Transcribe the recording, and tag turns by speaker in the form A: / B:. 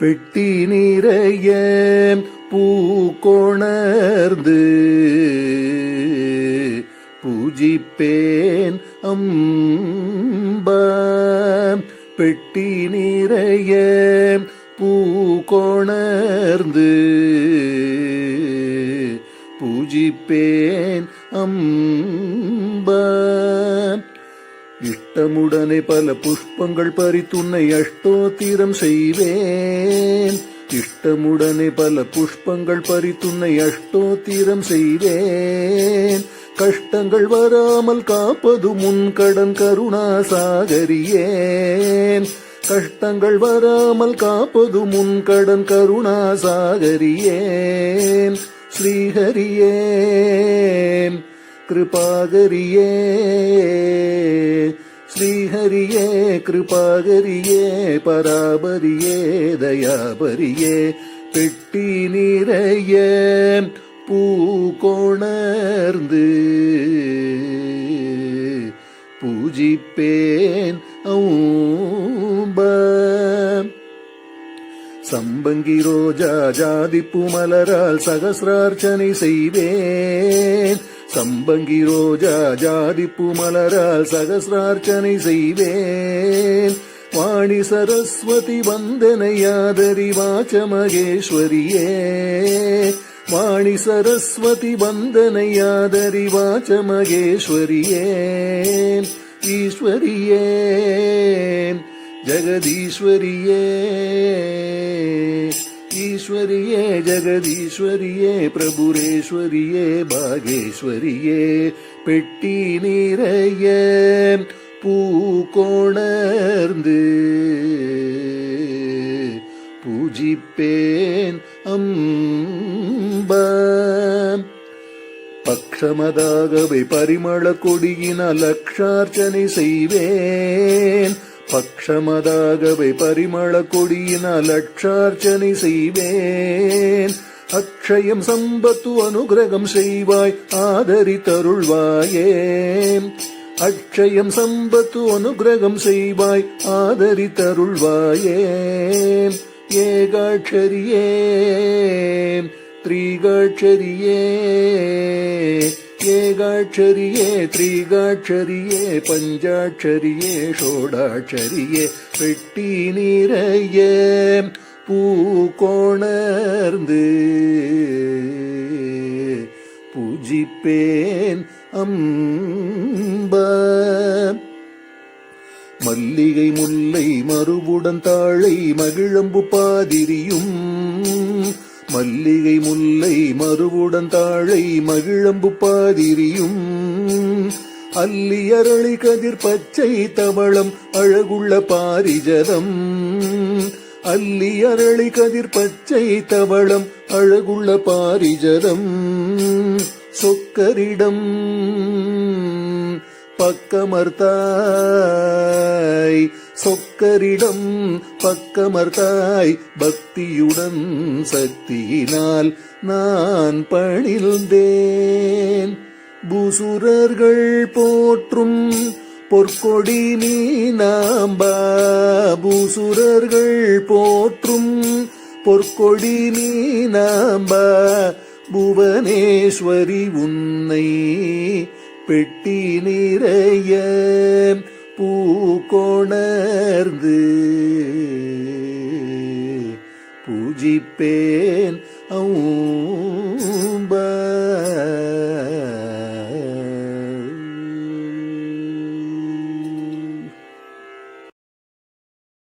A: பெட்டி நிறைய பூக்கொணர்ந்து பூஜிப்பேன் அம்ப. பெட்டி நிறைய பூக்கொணர்ந்து பூஜிப்பேன் அம்ப. அஷ்டமுடனே பல புஷ்பங்கள் பறித்துன்னை அஷ்டோத்திரம் செய்வேன். இஷ்டமுடனே பல புஷ்பங்கள் பறித்துன்னை அஷ்டோத்திரம் செய்வேன். கஷ்டங்கள் வராமல் காப்பது முன் கடன் கருணா சாகரியேன். கஷ்டங்கள் வராமல் காப்பது முன் கடன் கருணா சாகரியேன். ஸ்ரீஹரியே கிருபாகரியே. ஸ்ரீஹரியே கிருபாகரியே பராபரியே தயாபரியே பெட்டி நிறைய பூ கொணர்ந்து பூஜிப்பேன் அவும்ப சம்பங்கி ரோஜா ஜாதிப்பு மலரால் சகசிரார்ச்சனை செய்வேன். சம்பங்கி ரோஜா ஜாதி மலரால் சகசிரார்ச்சனை செய்வேன். வாணி சரஸ்வதி வந்தனையாதரி வாச்ச மகேஸ்வரியே. வாணி சரஸ்வதி வந்தனையாதரி வாச்ச மகேஸ்வரியே. ஈஸ்வரியே ஜெகதீஸ்வரியே. ஈஸ்வரியே ஜெகதீஸ்வரியே பிரபுரேஸ்வரியே பாகேஸ்வரியே பெட்டி நிறைய பூக்கொணர்ந்து பூஜிப்பேன் அம்ப பக்ஷமதாகவே பரிமள கொடியின லக்ஷார்ச்சனை செய்வேன். க்ஷமதாகவை பரிமள கொடியினால் லட்சார்ச்சனை செய்வேன். அக்ஷயம் சம்பத்து அனுகிரகம் செய்வாய் ஆதரித்தருள்வாயே. அக்ஷயம் சம்பத்து அனுகிரகம் செய்வாய் ஆதரித்தருள்வாயே. ஏகாட்சரியே த்ரீகாட்சரியே. ஏகாட்சரியே த்ரீகாட்சரியே பஞ்சாட்சரியே ஷோடாட்சரியே பெட்டி நிறைய பூக்கொணர்ந்து பூஜிப்பேன் அம்ப மல்லிகை முல்லை மறுவுடன் தாழை மகிழம்பு பாதிரியும் மல்லிகை முல்லை மறுவுடன் தாழை மகிழம்பு பாதிரியும். அல்லி அரளி கதிர் பச்சை தவளம் அழகுள்ள பாரிஜதம். அல்லி அரளி கதிர் பச்சை தவளம் அழகுள்ள பாரிஜதம். சொக்கரிடம் பக்கமர்த்தாய். சொக்கரிடம் பக்கமர்த்தாய். பக்தியுடன் சக்தியினால் நான் பணிந்தேன். பூசுரர்கள் போற்றும் பொற்கொடி நீ நாம்பா. பூசுரர்கள் போற்றும் பொற்கொடி நீ நாம்பா. புவனேஸ்வரி உன்னை பெட்டி நிறைய பூ கொணர்ந்து பூஜிப்பேன். ஔ